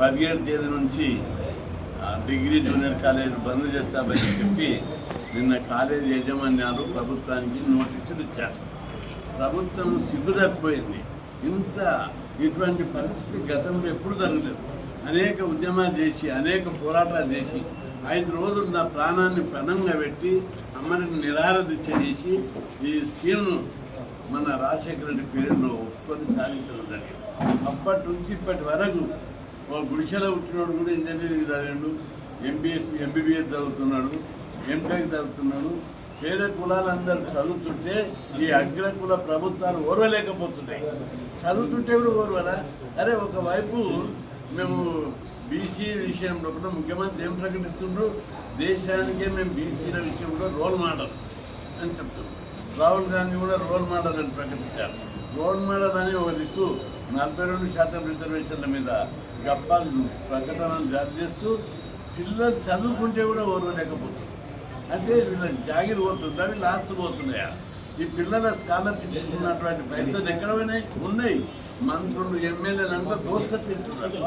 పదిహేడు తేదీ నుంచి డిగ్రీ జూనియర్ కాలేజ్ బంద్ చేస్తామని చెప్పి నిన్న కాలేజ్ యాజమాన్యాలు ప్రభుత్వానికి నోటీసులు ఇచ్చారు. ప్రభుత్వం సిగ్గు తగ్గిపోయింది ఇంత ఇటువంటి పరిస్థితి గతంలో ఎప్పుడు జరగలేదు. అనేక ఉద్యమాలు చేసి అనేక పోరాటాలు చేసి ఐదు రోజులు నా ప్రాణాన్ని పణంగా పెట్టి అమ్మని నిరారదీక్ష చేసి ఈ స్కీమ్ను మన రాజశేఖర రెడ్డి పీరియడ్లో ఒప్పుకొని సాధించడం జరిగింది. అప్పటి నుంచి ఇప్పటి వరకు గుడిసెలో పుట్టినోడు కూడా ఇంజనీరింగ్ చదివాడు ఎంబీఎస్ ఎంబీబీఎస్ చదువుతున్నాడు ఎంటెక్ చదువుతున్నాడు. పేద కులాలందరూ చదువుతుంటే ఈ అగ్రకుల ప్రభుత్వాలు ఓర్వలేకపోతున్నాయి. చదువుతుంటే కూడా ఓర్వరా అరే ఒకవైపు మేము బీసీ విషయంలో కూడా ముఖ్యమంత్రి ఏం ప్రకటిస్తుండ్రు? దేశానికే మేము బీసీల విషయంలో రోల్ మోడల్ అని చెప్తున్నాం రాహుల్ గాంధీ కూడా రోల్ మోడల్ అని ప్రకటించారు. రోల్ మోడల్ అని ఒక దిక్కు నలభై రెండు శాతం రిజర్వేషన్ల మీద గప్పాలు ప్రకటనలు జారీ చేస్తూ పిల్లలు చదువుకుంటే కూడా ఓర్వలేకపోతుంది అంటే వీళ్ళకి జాగిరి పోతుందా? వీళ్ళు ఆస్తులు పోతున్నాయా? ఈ పిల్లల స్కాలర్షిప్ ఉన్నటువంటి పైసలు ఎక్కడ పోయినాయి? ఉన్నాయి. మంత్రులు ఎమ్మెల్యేలు అంతా దోసుక తింటున్నారు.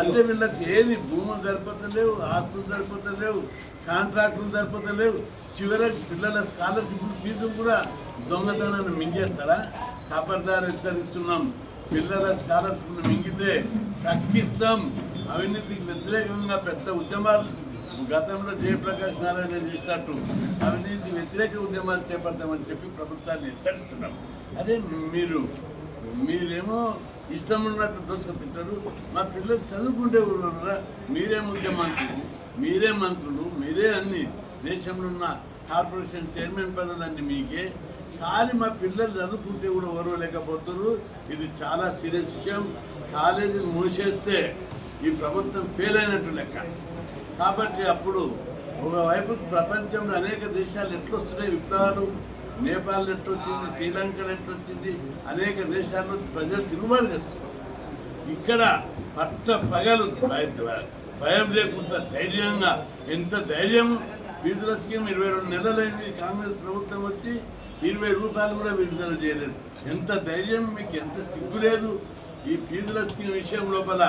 అంటే వీళ్ళకి ఏది భూములు సరిపోతలేవు ఆస్తులు సరిపోతలేవు కాంట్రాక్టులు సరిపోతలేవు. చివరికి పిల్లల స్కాలర్షిప్ ఫీజు కూడా దొంగతనాన్ని మింగేస్తారా? ఖబర్దారు హెచ్చరిస్తున్నాం. పిల్లల స్కాలర్షిప్ను మింగితే తగ్గిస్తాం. అవినీతికి వ్యతిరేకంగా పెద్ద ఉద్యమాలు గతంలో జయప్రకాష్ నారాయణ చేసినట్టు అవినీతి వ్యతిరేక ఉద్యమాలు చేపడతామని చెప్పి ప్రభుత్వాన్ని హెచ్చరిస్తున్నాం. అదే మీరు మీరేమో ఇష్టం ఉన్నట్టు దోసుకు తింటారు. మా పిల్లలు చదువుకుంటే ఊరురా మీరే ముఖ్యమంత్రులు మీరే మంత్రులు మీరే అన్ని దేశంలో ఉన్న కార్పొరేషన్ చైర్మన్ పదవులన్నీ మీకే. కానీ మా పిల్లలు చదువుకుంటే కూడా ఓర్వలేకపోతున్నారు. ఇది చాలా సీరియస్ విషయం. కాలేజీని మూసేస్తే ఈ ప్రభుత్వం ఫెయిల్ అయినట్టు లెక్క. కాబట్టి అప్పుడు ఒకవైపు ప్రపంచంలో అనేక దేశాలు ఎట్లొస్తున్నాయి? విప్లవాలు. నేపాల్ ఎట్లొచ్చింది? శ్రీలంక ఎట్లొచ్చింది? అనేక దేశాల్లో ప్రజలు తిరుగుబాటు చేస్తున్నారు. ఇక్కడ పట్ట పగలు భయం లేకుండా ధైర్యంగా ఎంత ధైర్యం? వీధుల స్కీమ్ ఇరవై రెండు నెలలైంది. కాంగ్రెస్ ప్రభుత్వం వచ్చి ఇరవై రూపాయలు కూడా విడుదల చేయలేదు. ఎంత ధైర్యం మీకు ఎంత సిగ్గు లేదు? ఈ ఫీజుల స్కీమ్ విషయం లోపల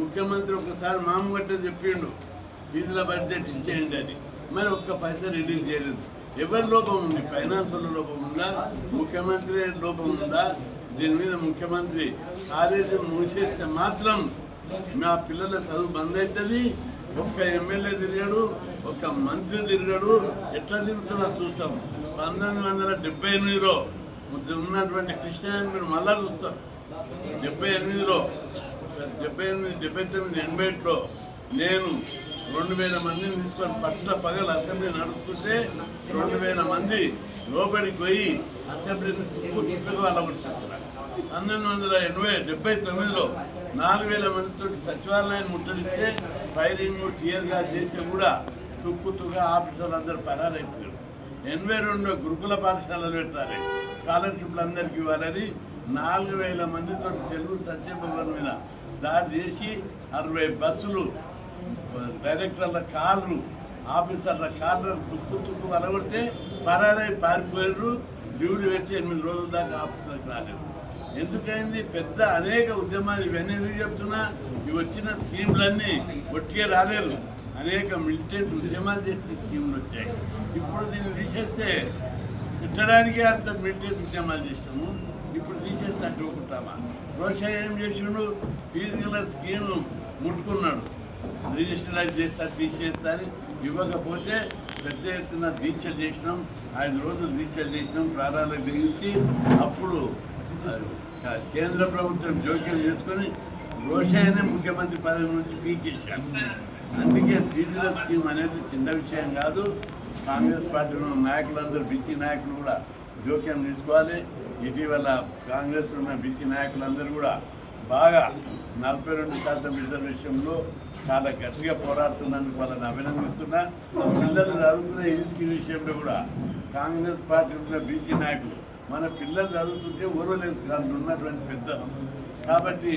ముఖ్యమంత్రి ఒకసారి మామగట్టే చెప్పిండు. ఫీజుల బడ్జెట్ ఇచ్చేయండి అని. మరి ఒక్క పైసా రిలీజ్ చేయలేదు. ఎవరి లోపం ఉంది? ఫైనాన్షియల్ లోపం ఉందా? ముఖ్యమంత్రి లోపం ఉందా? దీని మీద ముఖ్యమంత్రి కాలేజీ మూసేస్తే మాత్రం మా పిల్లల చదువు బంద్ అవుతుంది ఒక్క ఎమ్మెల్యే తిరిగాడు ఒక్క మంత్రి తిరిగాడు. ఎట్లా తిరుగుతున్నా చూస్తాము పంతొమ్మిది వందల డెబ్బై ఎనిమిదిలో ఉన్నటువంటి కృష్ణాయని మీరు మళ్ళా చూస్తారు. డెబ్బై ఎనిమిదిలో డెబ్బై ఎనిమిది డెబ్బై తొమ్మిది ఎనభై ఎట్లో నేను రెండు వేల మందిని తీసుకొని పట్ట పగల అసెంబ్లీ నడుస్తుంటే రెండు వేల మంది లోపలికి పోయి అసెంబ్లీని చుట్టూ తుప్పుగా అలవడుతున్నారు పంతొమ్మిది వందల ఎనభై డెబ్బై తొమ్మిదిలో నాలుగు వేల మందితో సచివాలయాన్ని ముట్టడిస్తే ఫైరింగ్ టీయర్ గార్డ్ చేస్తే కూడా తుక్కుతుగా ఆఫీసర్లు అందరూ పరారైపోయారు. ఎనభై రెండు గురుకుల పాఠశాలలు పెట్టాలి. స్కాలర్షిప్లు అందరికీ ఇవ్వాలని నాలుగు వేల మందితో తెలుగు సత్యభవన్ మీద దాడి చేసి అరవై బస్సులు డైరెక్టర్ల కార్లు ఆఫీసర్ల కార్లు తుక్కు తుక్కు వలగొడితే పరారై పారిపోయారు డ్యూటీ పెట్టి ఎనిమిది రోజుల దాకా ఆఫీసులకు రాలేదు. ఎందుకైంది? పెద్ద అనేక ఉద్యమాలు ఇవన్నీ ఎందుకు చెప్తున్నా? ఇవి వచ్చిన స్కీమ్లన్నీ ఒట్టిగా రాలేదు. అనేక మిలిటెంట్ ఉద్యమాలు చేసే స్కీములు వచ్చాయి. ఇప్పుడు దీన్ని తీసేస్తే పెట్టడానికి అంత మిలిటెంట్ ఉద్యమాలు చేసినాము. ఇప్పుడు తీసేస్తే అడ్డుకుంటామా ఒప్పుకుంటామా రోషా ఏం చేసిండు? ఫీజుల స్కీమ్ ముట్టుకున్నాడు. రిజిస్టర్ చేస్తా తీసేస్తా అని ఇవ్వకపోతే పెద్ద ఎత్తున దీక్షలు చేసినాం. ఐదు రోజులు దీక్షలు చేసినాం ప్రాణాలకు దిగించి అప్పుడు కేంద్ర ప్రభుత్వం జోక్యం చేసుకొని రోషాయనే ముఖ్యమంత్రి పదవి నుంచి పీకేశారు. అందుకే ఫీజుల స్కీమ్ అనేది చిన్న విషయం కాదు. కాంగ్రెస్ పార్టీలో ఉన్న నాయకులందరూ బీసీ నాయకులు కూడా జోక్యం తీసుకోవాలి. ఇటీవల కాంగ్రెస్ ఉన్న బీసీ నాయకులందరూ కూడా బాగా నలభై రెండు శాతం రిజర్వేషన్లో చాలా గట్టిగా పోరాడుతున్నందుకు వాళ్ళని అభినందిస్తున్నా. పిల్లలు చదువుతున్న ఈ స్కీమ్ విషయంలో కూడా కాంగ్రెస్ పార్టీ ఉన్న బీసీ నాయకులు మన పిల్లలు చదువుతుంటే ఊరలేదు దాంట్లో ఉన్నటువంటి పెద్దలు. కాబట్టి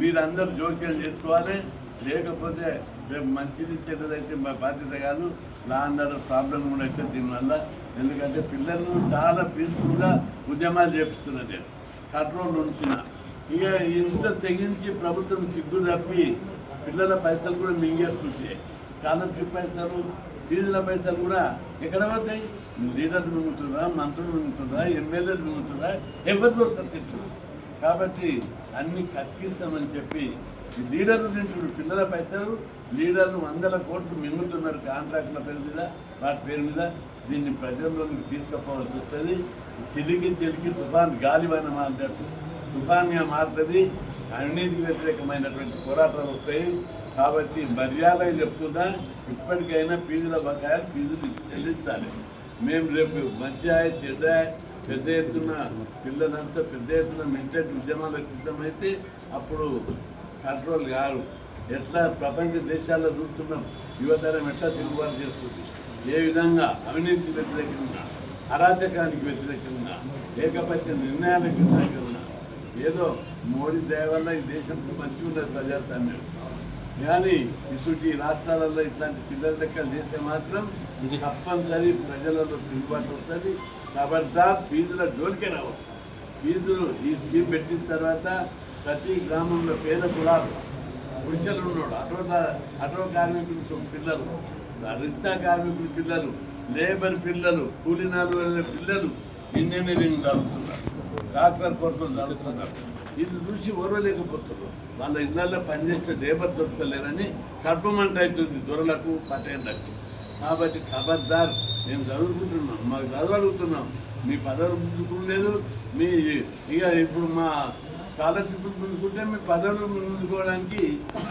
మీరందరూ జోక్యం చేసుకోవాలి. లేకపోతే రేపు మంచిది చెడ్డదైతే మా బాధ్యత కాదు. లా అందరూ ప్రాబ్లం కూడా అయితే దీనివల్ల. ఎందుకంటే పిల్లలు చాలా పీస్ఫుల్గా ఉద్యమాలు చేపిస్తున్నారు నేను. కంట్రోల్ ఉంచిన. ఇక ఇంత తెగించి ప్రభుత్వం సిగ్గు తప్పి పిల్లల పైసలు కూడా మింగేస్తుంటే స్కాలర్షిప్ పైసలు ఫీజుల పైసలు కూడా ఎక్కడ పోతాయి? లీడర్లు మింగుతుందా మంత్రులు మింగుతుందా ఎమ్మెల్యేలు మింగుతుందా ఎవరి కోసం కాబట్టి అన్ని కక్కిస్తామని చెప్పి లీడర్లు తింటున్నారు పిల్లల పైసలు లీడర్లు వందల కోట్లు మింగుతున్నారు కాంట్రాక్టుల పేరు మీద వాటి పేరు మీద. దీన్ని ప్రజల్లోకి తీసుకుపోవాల్సి వస్తుంది. చిలికి చిలికి తుఫాన్ గాలివాన మారినట్టు తుఫాన్గా మారుతుంది. అవినీతికి వ్యతిరేకమైనటువంటి పోరాటాలు వస్తాయి. కాబట్టి మర్యాదగా చెప్తున్నా ఇప్పటికైనా ఫీజుల బకాయిలు ఫీజులు చెల్లించాలి. మేము రేపు మంచి చెడ్డ పెద్ద ఎత్తున పిల్లలంతా పెద్ద ఎత్తున మింటెడ్ ఉద్యమాలకు సిద్ధమైతే అప్పుడు కంట్రోల్ కాదు. ఎట్లా ప్రపంచ దేశాల్లో చూస్తున్నాం? యువతరం ఎట్లా తిరుగుబాటు చేస్తుంది? ఏ విధంగా అవినీతికి వ్యతిరేకంగా అరాచకానికి వ్యతిరేకంగా ఏకపక్ష నిర్ణయాలకు వ్యతిరేకంగా ఏదో మోడీ దయ వల్ల ఈ దేశంలో మంచిగా ఉన్నది ప్రజాస్వామ్యం. కానీ ఇటువంటి రాష్ట్రాలలో ఇట్లాంటి పిల్లల లెక్కలు చేస్తే మాత్రం తప్పనిసరి ప్రజలలో తిరుగుబాటు వస్తుంది. కాబట్టి ఫీజుల జోలికే రావచ్చు ఫీజులు ఈ స్కీమ్ పెట్టిన తర్వాత ప్రతి గ్రామంలో పేద కులాలు గుడిసెలు ఉన్నాడు అటో అటో కార్మికులు పిల్లలు. రిక్షా కార్మికుల పిల్లలు లేబర్ పిల్లలు కూలినాలు వెళ్ళే పిల్లలు ఇంజనీరింగ్ చదువుతున్నారు డాక్టర్ కోర్సులు చదువుతున్నారు. ఇది చూసి ఓర్వలేకపోతున్నారు. వాళ్ళ ఇళ్ళల్లో పనిచేసే లేబర్ దొరకలేరని కడుపుమంట అవుతుంది దొరలకు పటేళ్ళకు. కాబట్టి ఖబర్దార్ మేము చదువుకుంటున్నాం మాకు చదవడుగుతున్నాం. మీ పదవులు ముందుకోలేదు మీ ఇక ఇప్పుడు మా స్కాలర్షిప్ ముందుకుంటే మీ పదవులు ముందుకోవడానికి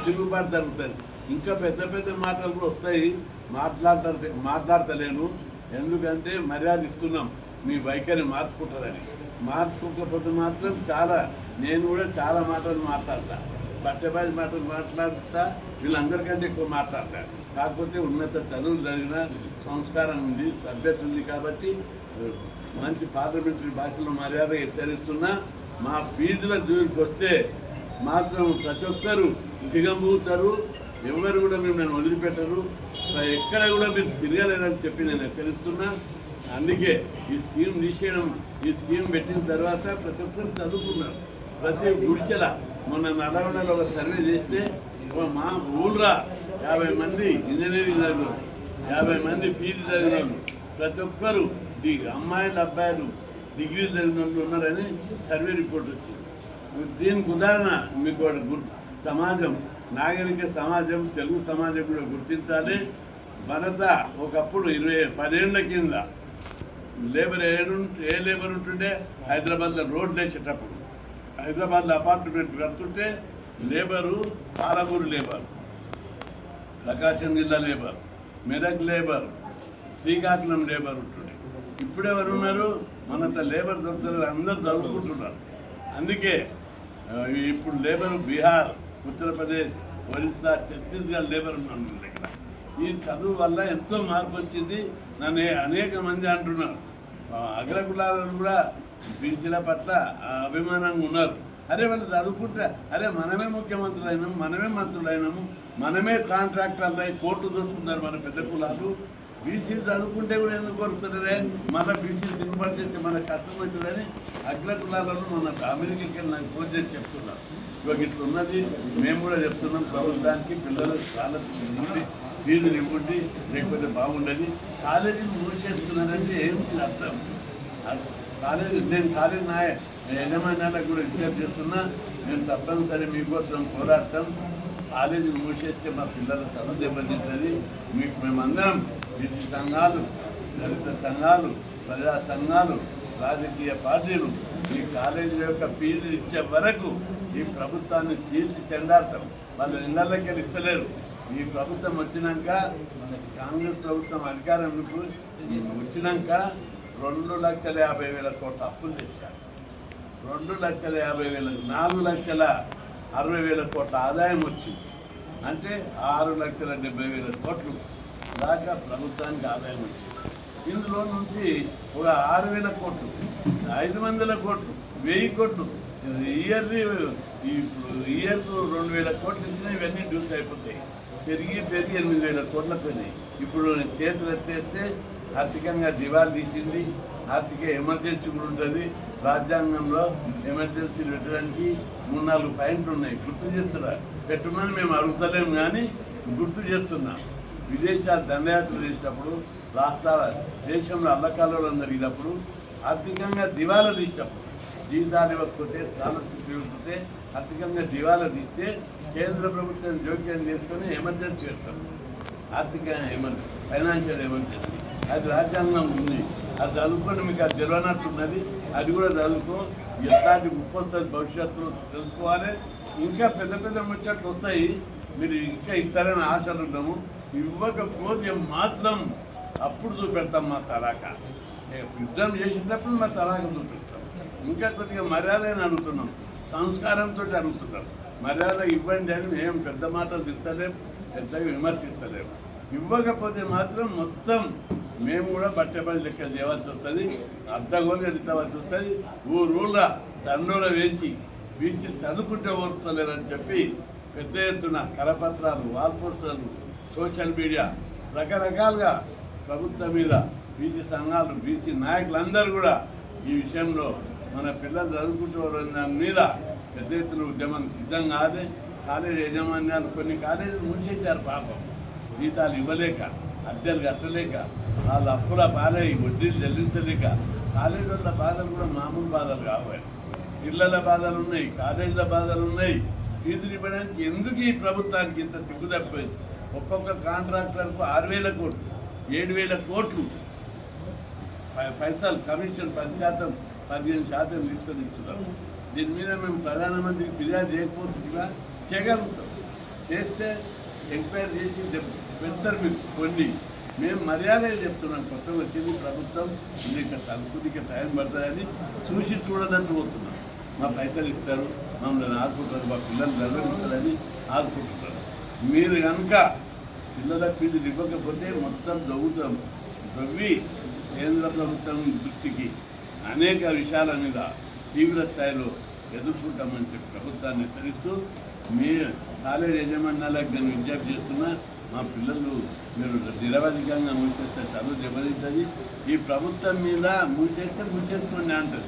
తిరుగుబాటు జరుగుతుంది. ఇంకా పెద్ద పెద్ద మాటలు కూడా వస్తాయి. మాట్లాడతారు మాట్లాడతలేను. ఎందుకంటే మర్యాద ఇస్తున్నాం. మీ వైఖరి మార్చుకుంటారని. మార్చుకోకపోతే మాత్రం చాలా నేను కూడా చాలా మాటలు మాట్లాడతా. పట్టెబాజీ మాటలు మాట్లాడుతా. వీళ్ళందరికంటే ఎక్కువ మాట్లాడతా. కాకపోతే ఉన్నత చదువులు జరిగిన సంస్కారం ఉంది సభ్యత ఉంది కాబట్టి మంచి పార్లమెంటరీ భాషలో మర్యాద హెచ్చరిస్తున్నా. మా ఫీజుల దూరికి వస్తే మాత్రం ప్రతి ఒక్కరు సిగమూతారు ఎవరు కూడా మేము నన్ను వదిలిపెట్టరు. ఎక్కడ కూడా మీరు తిరగలేరని చెప్పి నేను హెచ్చరిస్తున్నా. అందుకే ఈ స్కీమ్ తీసేయడం ఈ స్కీమ్ పెట్టిన తర్వాత ప్రతి ఒక్కరు చదువుకున్నారు. ప్రతి గుడిచెల మొన్న నడవడలో ఒక సర్వే చేస్తే మా ఊళ్ళో యాభై మంది ఇంజనీరింగ్ చదివిన యాభై మంది ఫీజు చదివిన ప్రతి ఒక్కరు ఈ అమ్మాయిలు అబ్బాయిలు డిగ్రీ చదివిన ఉన్నారని సర్వే రిపోర్ట్ వచ్చింది. దీనికి ఉదాహరణ మీకు గుర్- సమాజం నాగరిక సమాజం తెలుగు సమాజం కూడా గుర్తించాలి. భరత ఒకప్పుడు ఇరవై పదేళ్ళ కింద లేబర్ ఏడు ఏ లేబర్ ఉంటుండే? హైదరాబాద్లో రోడ్లు వేసేటప్పుడు. హైదరాబాద్లో అపార్ట్మెంట్ కడుతుంటే లేబరు పాలమూరు లేబర్ ప్రకాశం జిల్లా labour Medak labour Srikakulam labour ఉంటుండే. ఇప్పుడు ఎవరున్నారు? మనంత లేబర్ దొరుకుతారు అందరూ చదువుకుంటున్నారు. అందుకే ఇప్పుడు లేబర్ బీహార్ ఉత్తరప్రదేశ్ ఒరిస్సా ఛత్తీస్గఢ్ లేబర్ ఉన్నాను దగ్గర. ఈ చదువు వల్ల ఎంతో మార్పు వచ్చింది. నన్ను అనేక మంది అంటున్నారు. అగ్రకులాలను కూడా బీసీల పట్ల అభిమానంగా ఉన్నారు. అరే వాళ్ళు చదువుకుంటే అరే మనమే ముఖ్యమంత్రులు మనమే మంత్రులు మనమే కాంట్రాక్టర్లు అయి కోర్టు దొరుకుతున్నారు మన పెద్ద కులాలు. బీసీలు చదువుకుంటే కూడా ఎందుకు కొడుతున్నారే మన బీసీలు దిగుబడి చేస్తే మనకు కష్టమవుతుందని అగ్రకులాలను మన అమెరికాకి వెళ్ళి నాకు ఫోన్ చేసి చెప్తున్నారు. ఇవాళ ఇట్లా ఉన్నది మేము కూడా చెప్తున్నాం ప్రభుత్వానికి పిల్లలకు చాలా ఇవ్వండి ఫీజులు ఇవ్వండి లేకపోతే బాగుండదు కాలేజీలు మూసేస్తున్నారంటే ఏంటి అర్థం? కాలేజీ నేను కాలేజీ నా యజమాన్యాలకు కూడా విజ్ఞప్తి చేస్తున్నా మేము తప్పనిసరి మీకోసం పోరాడతాం. కాలేజీ మూసేస్తే మా పిల్లల చదువు దెబ్బతింటుంది. మీకు మేమందరం వీటి సంఘాలు దళిత సంఘాలు ప్రజా సంఘాలు రాజకీయ పార్టీలు ఈ కాలేజీల యొక్క ఫీజు ఇచ్చే వరకు ఈ ప్రభుత్వాన్ని తీర్చి చెందాడతాం వాళ్ళు ఇళ్ళకి ఇస్తలేరు. ఈ ప్రభుత్వం వచ్చినాక కాంగ్రెస్ ప్రభుత్వం అధికారంలోకి వచ్చినాక రెండు లక్షల యాభై వేల కోట్ల అప్పులు తెచ్చారు. రెండు లక్షల యాభై వేల నాలుగు లక్షల అరవై వేల కోట్ల ఆదాయం వచ్చింది. అంటే ఆరు లక్షల డెబ్బై వేల కోట్లు దాకా ప్రభుత్వానికి ఆదాయం వచ్చింది ఇందులో నుంచి ఒక ఆరు వేల కోట్లు ఐదు వందల కోట్లు వెయ్యి కోట్లు ఇయర్లీ ఇప్పుడు ఇయర్ రెండు వేల కోట్లు ఇచ్చినా ఇవన్నీ డ్యూస్ అయిపోతాయి. పెరిగి పెరిగి ఎనిమిది వేల కోట్ల పోయినాయి ఇప్పుడు చేతులు ఎత్తేస్తే ఆర్థికంగా దివాలు తీసింది. ఆర్థిక ఎమర్జెన్సీ కూడా ఉంటుంది. రాజ్యాంగంలో ఎమర్జెన్సీ పెట్టడానికి మూడు నాలుగు పాయింట్లు ఉన్నాయి. గుర్తు చేస్తున్నా. పెట్టమని మేము అడుగుతలేము కానీ గుర్తు చేస్తున్నాం. విదేశాలు దండయాత్ర చేసినప్పుడు రాష్ట్రాల దేశంలో అల్లకాలలో జరిగినప్పుడు ఆర్థికంగా దివాలా తీసినప్పుడు జీవితాన్ని ఇవ్వకపోతే స్కాలర్షిప్ ఇవ్వకపోతే ఆర్థికంగా దివాలా తీస్తే కేంద్ర ప్రభుత్వం జోక్యం చేసుకొని ఎమర్జెన్సీ చేస్తాం ఆర్థిక ఎమర్జెన్సీ ఫైనాన్షియల్ ఎమర్జెన్సీ. అది రాజ్యాంగం ఉంది. అది చదువుకొని మీకు అది తెలియనట్టున్నది అది కూడా చదువుకో. ఎట్లాంటి ముప్పొస్తుంది భవిష్యత్తులో తెలుసుకోవాలి. ఇంకా పెద్ద పెద్ద ముచ్చట్లు వస్తాయి. మీరు ఇంకా ఇస్తారని ఆశలు ఉన్నాము ఇవ్వకపోతే మాత్రం అప్పుడు చూపెడతాం మా తడాక యుద్ధం చేసేటప్పుడు మా తడాక చూపెడతాం. ఇంకా కొద్దిగా మర్యాద అని అడుగుతున్నాం. సంస్కారంతో అడుగుతున్నాం. మర్యాద ఇవ్వండి అని మేము పెద్ద మాటలు తిట్టలేం పెద్దగా విమర్శిస్తలేము ఇవ్వకపోతే మాత్రం మొత్తం మేము కూడా బట్టెపల్లి లెక్క చేయవలసి వస్తుంది అడ్డగోలుగా తిట్టవలసి వస్తుంది ఊరూళ్ళ దండోల వేసి బీసీ చదువుకుంటే ఓర్చలేరని చెప్పి పెద్ద ఎత్తున కరపత్రాలు వాల్పోస్టర్లు సోషల్ మీడియా రకరకాలుగా ప్రభుత్వం మీద బీసీ సంఘాలు బీసీ నాయకులందరూ కూడా ఈ విషయంలో మన పిల్లలు చదువుకుంటున్న దాని మీద పెద్ద ఎత్తున ఉద్యమం సిద్ధం కాదు కాలేజీ యాజమాన్యాలు కొన్ని కాలేజీలు ముంచేశారు పాపం. జీతాలు ఇవ్వలేక అద్దెలు కట్టలేక వాళ్ళ అప్పుల పాలై వడ్డీలు చెల్లించలేక కాలేజీల బాధలు కూడా మామూలు బాధలు కావాలి. పిల్లల బాధలు ఉన్నాయి కాలేజీల బాధలు ఉన్నాయి. ఫీజులు ఇవ్వడానికి ఎందుకు ఈ ప్రభుత్వానికి ఇంత సిగ్గు ఒక్కొక్క కాంట్రాక్టర్కు ఆరు వేల కోట్లు ఏడు వేల కోట్లు. పైసలు కమిషన్ పది శాతం పదిహేను శాతం తీసుకొని ఇస్తున్నారు. దీని మీద మేము ప్రధానమంత్రికి ఫిర్యాదు చేయకపోతున్నా చేయగలుగుతాం. చేస్తే ఎంక్వైరీ చేసి పెడతారు మీకు కొన్ని. మేము మర్యాదగా చెప్తున్నాం కొత్త వచ్చింది ప్రభుత్వం ఇది ఇక్కడ టైం పడుతుందని చూసి చూడనట్టు పోతున్నాం. మా పైసలు ఇస్తారు మమ్మల్ని ఆదుకుంటారు మా పిల్లలు చదివిస్తారని ఆదుకుంటున్నారు. మీరు కనుక పిల్లలకు ఫీజులు ఇవ్వకపోతే మొత్తం దవ్వుతాం దవ్వి కేంద్ర ప్రభుత్వం దృష్టికి అనేక విషయాల మీద తీవ్ర స్థాయిలో ఎదుర్కొంటామని చెప్పి ప్రభుత్వాన్ని హెచ్చరిస్తూ మీ కాలేజ్ యజమాన్యాలకు నేను విజ్ఞప్తి చేస్తున్నా మా పిల్లలు మీరు నిరవధికంగా మూసేస్తే చదువు దెబ్బతింటుంది. ఈ ప్రభుత్వం మీద మూసేస్తే మూసేసుకోండి అంటారు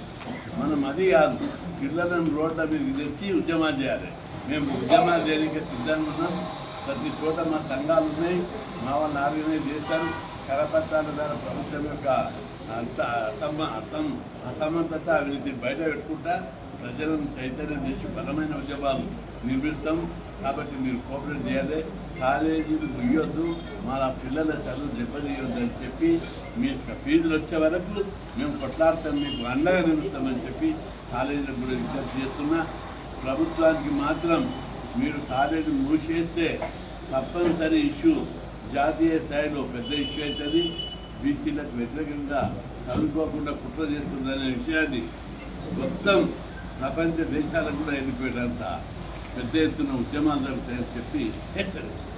మనం అది కాదు పిల్లలను రోడ్ల మీద తెచ్చి ఉద్యమాలు చేయాలి. మేము ఉద్యమాలు చేయడానికి సిద్ధంగా ఉన్నాం. ప్రతి చోట మా సంఘాలు ఉన్నాయి మా వాళ్ళు ఆర్గనైజ్ చేశారు. కరపత్రాల ద్వారా ప్రభుత్వం యొక్క అంత అసమ అసం అసమర్థత అవినీతి బయట పెట్టుకుంటా ప్రజలను చైతన్యం చేసి బలమైన ఉద్యమాలు నిర్మిస్తాం. కాబట్టి మీరు కోఆపరేట్ చేయాలి. కాలేజీలు ఇవ్వద్దు మా పిల్లల చదువు దెబ్బతీయొద్దు అని చెప్పి మీ ఫీజులు వచ్చే వరకు మేము కొట్లాడతాం మీకు అండగా నిలుస్తామని చెప్పి కాలేజీలకు కూడా విజ్ఞప్తి చేస్తున్నా. ప్రభుత్వానికి మాత్రం మీరు కాలేజీ మూసేస్తే తప్పనిసరి ఇష్యూ జాతీయ స్థాయిలో పెద్ద ఇష్యూ అవుతుంది. బీసీలకు వ్యతిరేకంగా చదువుకోకుండా కుట్ర చేస్తుందనే విషయాన్ని మొత్తం ప్రపంచ దేశాలకు కూడా వెళ్ళిపోయేటంత పెద్ద ఎత్తున ఉద్యమాలు జరుగుతాయని చెప్పి హెచ్చరిస్తారు